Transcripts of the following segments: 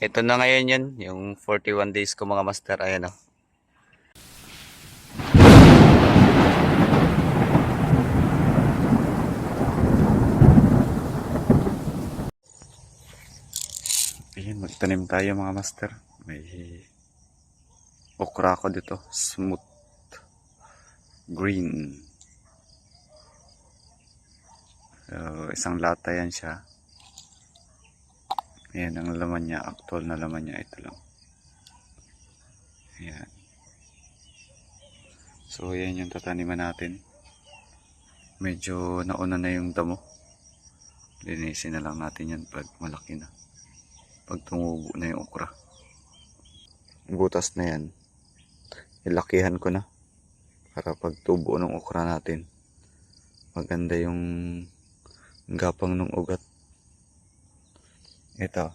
Ito na ngayon yun, yung 41 days ko mga master. Ayan o. Ayan, magtanim tayo mga master. May okra ko dito. Smooth green. So, isang lata yan siya. Ayan ang laman niya. Actual na laman niya. Ito lang. Ayan. So, ayan yung tataniman natin. Medyo nauna na yung damo. Linisin na lang natin yan pag malaki na. Pag tumubo na yung okra. Butas na yan. Ilakihan ko na. Para pag tubo ng okra natin. Maganda yung gapang ng ugat. Ito.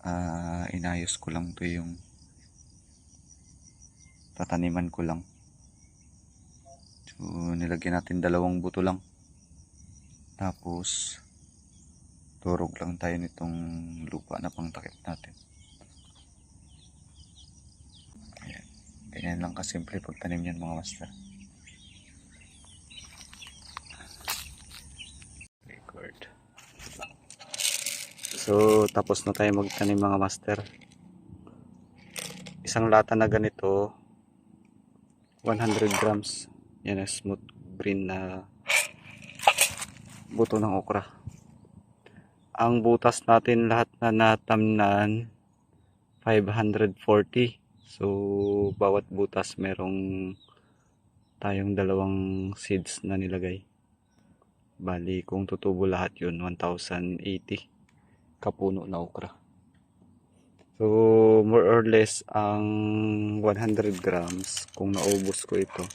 Ah, inayos ko lang to yung tataniman ko lang. So, nilagyan natin dalawang buto lang. Tapos, turog lang tayo nitong lupa na pangtakip natin. Ayan. Ganyan lang kasimple pagtanim yan mga master. So, tapos na tayo magtanim mga master. Isang lata na ganito, 100 grams. Yan ang smooth green na buto ng okra. Ang butas natin lahat na natamnan 540. So, bawat butas merong tayong dalawang seeds na nilagay. Bali, kung tutubo lahat yun, 1,080 kapuno na okra. So, more or less, ang 100 grams, kung naubos ko ito,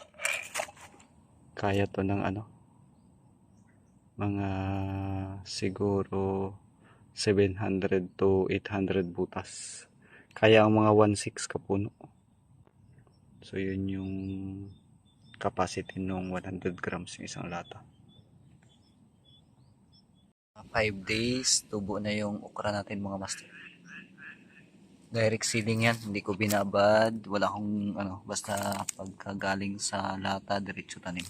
kaya to ng ano, mga siguro 700 to 800 butas. Kaya ang mga 1.6 kapuno. So, yun yung capacity ng 100 grams yung isang lata. 5 days, tubo na yung okra natin mga master. Direct seeding yan, hindi ko binabad, wala akong ano, basta pagkagaling sa lata, diretso tanim.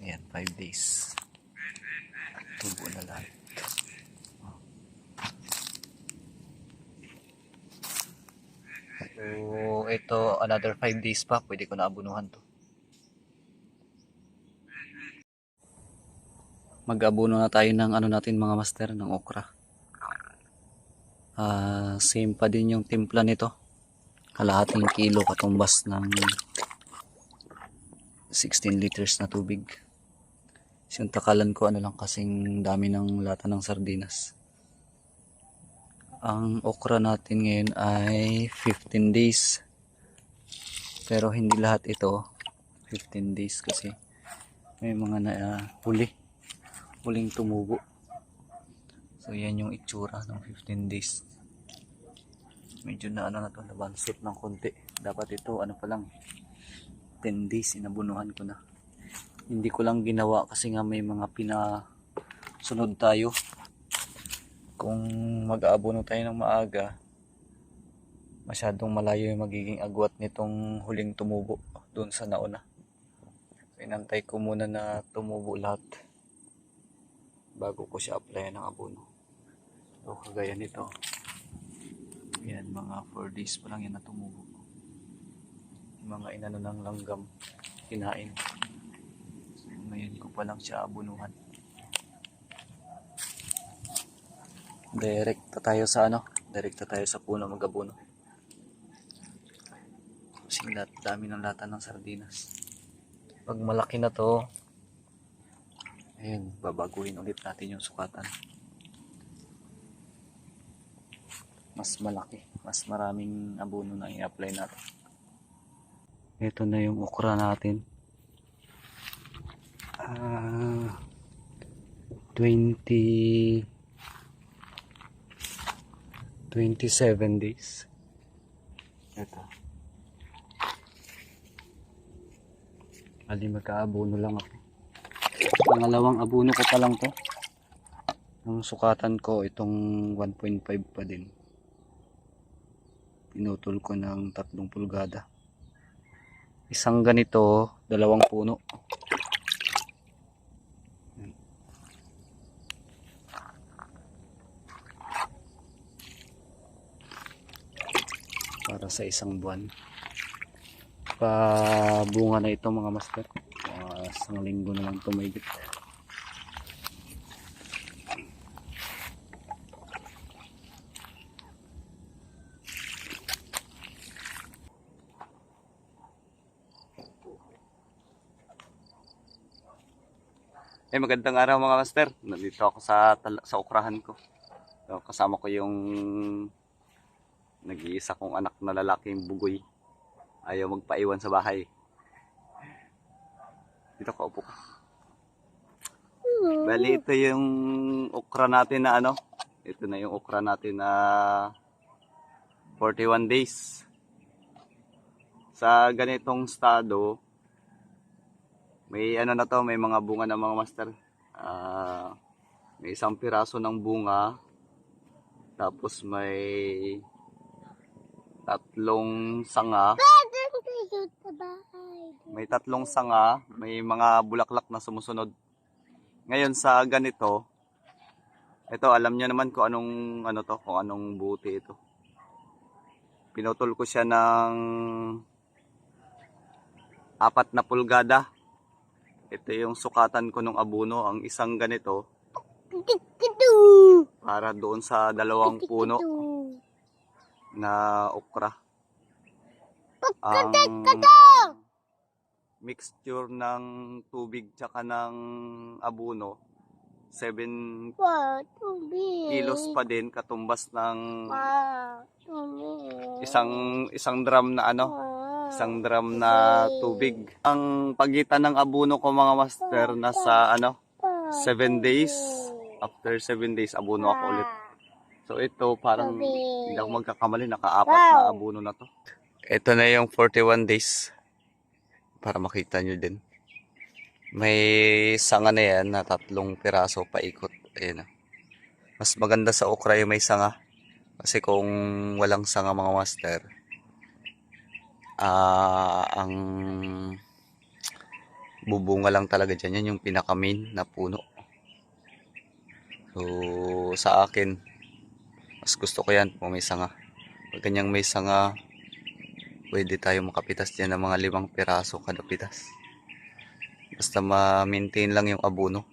Ayan, 5 days. Tubo na lahat. So, ito, another 5 days pa, pwede ko na abunuhan to. Mag-abuno na tayo ng ano natin mga master, ng okra. Ah, same pa din yung timpla nito. Kalahating kilo katumbas ng 16 liters na tubig. Yung takalan ko ano lang kasing dami ng lata ng sardinas. Ang okra natin ngayon ay 15 days. Pero hindi lahat ito 15 days kasi may mga na ah, huli. Huling tumubo. So yan yung itsura ng 15 days. Medyo na ano na to, nabansot ng konti. Dapat ito ano pa lang 10 days inabunuhan ko na. Hindi ko lang ginawa kasi nga may mga pinasunod tayo. Kung mag-aabono tayo ng maaga, masyadong malayo yung magiging agwat nitong huling tumubo doon sa nauna. So, inantay ko muna na tumubo lahat bago ko siya apply ng abono. So, kagaya nito. Yan, mga 4 days pa lang yan na tumubo. Yung mga inano ng langgam, kinain. Ngayon ko pa lang siya abunuhan. Direkta tayo sa ano? Direkta tayo sa puno mag-abuno. Kasing dami ng lata ng sardinas. Pag malaki na to, ayun, babaguhin ulit natin yung sukatan. Mas malaki, mas maraming abono na i-apply natin. Ito na yung okra natin. Ah, 20 27 days. Ito. Ali magkaabono lang ako. Pangalawang abono ko pa lang to. Ang sukatan ko itong 1.5 pa din. Pinutol ko ng tatlong pulgada. Isang ganito, dalawang puno. Para sa isang buwan. Pa bunga na ito mga master. Isang linggo na lang tumigit. Eh magandang araw mga master. Nandito ako sa sa ukrahan ko. So, kasama ko yung nag-iisa kong anak na lalaking bugoy. Ayaw magpaiwan sa bahay. Dito ka upo ka. Bali ito yung okra natin na ano. Ito na yung okra natin na 41 days. Sa ganitong estado, may ano na to, may mga bunga na mga master. Ah, may isang piraso ng bunga. Tapos may tatlong sanga. May tatlong sanga, may mga bulaklak na sumusunod. Ngayon sa ganito, ito alam niyo naman kung anong ano to, kung anong buti ito. Pinutol ko siya ng apat na pulgada. Ito yung sukatan ko ng abuno, ang isang ganito para doon sa dalawang puno na okra. Ang mixture ng tubig tsaka ng abuno 7 kilos pa din katumbas ng isang isang drum na ano isang drum na tubig. Ang pagitan ng abuno ko mga master nasa ano 7 days. After 7 days abuno ako ulit. So ito parang hindi ako magkakamali nakaapat na abuno na to. Ito na yung 41 days para makita nyo din. May sanga na yan na tatlong piraso paikot. Ayan mas maganda sa okra yung may sanga. Kasi kung walang sanga mga master ah ang bubunga lang talaga dyan. Yan yung pinaka main na puno. So sa akin mas gusto ko yan kung may sanga. Pag ganyang may sanga pwede tayo makapitas dyan ng mga limang piraso kada pitas basta ma-maintain lang yung abuno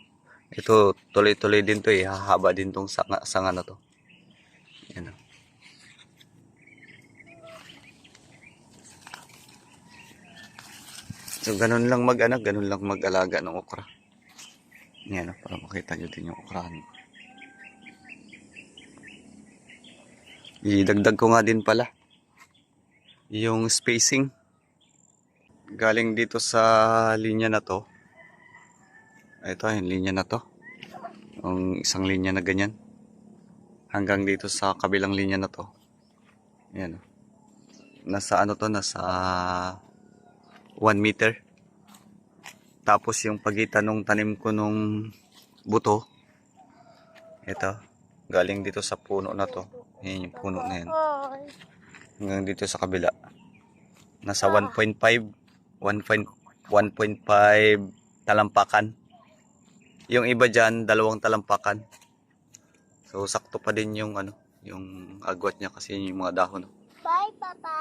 ito tuloy-tuloy din to eh hahaba din tong sanga, sanga na to yan o. So, ganun lang mag, ano, ganun lang mag-alaga ng okra. Yan, oh, para makita nyo din yung okrahan. Idagdag ko nga din pala. Yung spacing. Galing dito sa linya na to. Ito, yung linya na to. Yung isang linya na ganyan. Hanggang dito sa kabilang linya na to. Yan. Nasa ano to, nasa 1 meter. Tapos yung pagitan ng tanim ko nung buto, ito, galing dito sa puno na to. Yan yung puno na yan. Hanggang dito sa kabila. Nasa 1.5, 1.5 talampakan. Yung iba dyan, dalawang talampakan. So, sakto pa din yung ano, yung agwat niya kasi yun yung mga dahon. Bye, Papa.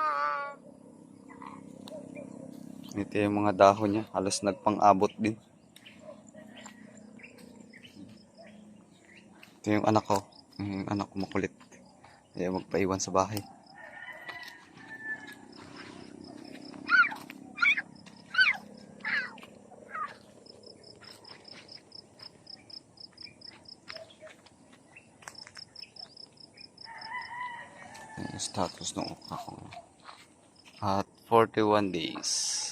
Ito yung mga dahon niya. Halos nagpang-abot din. Ito yung anak ko. Yung anak ko makulit. Kaya magpaiwan sa bahay. Yung status ng ukra ko. At 41 days.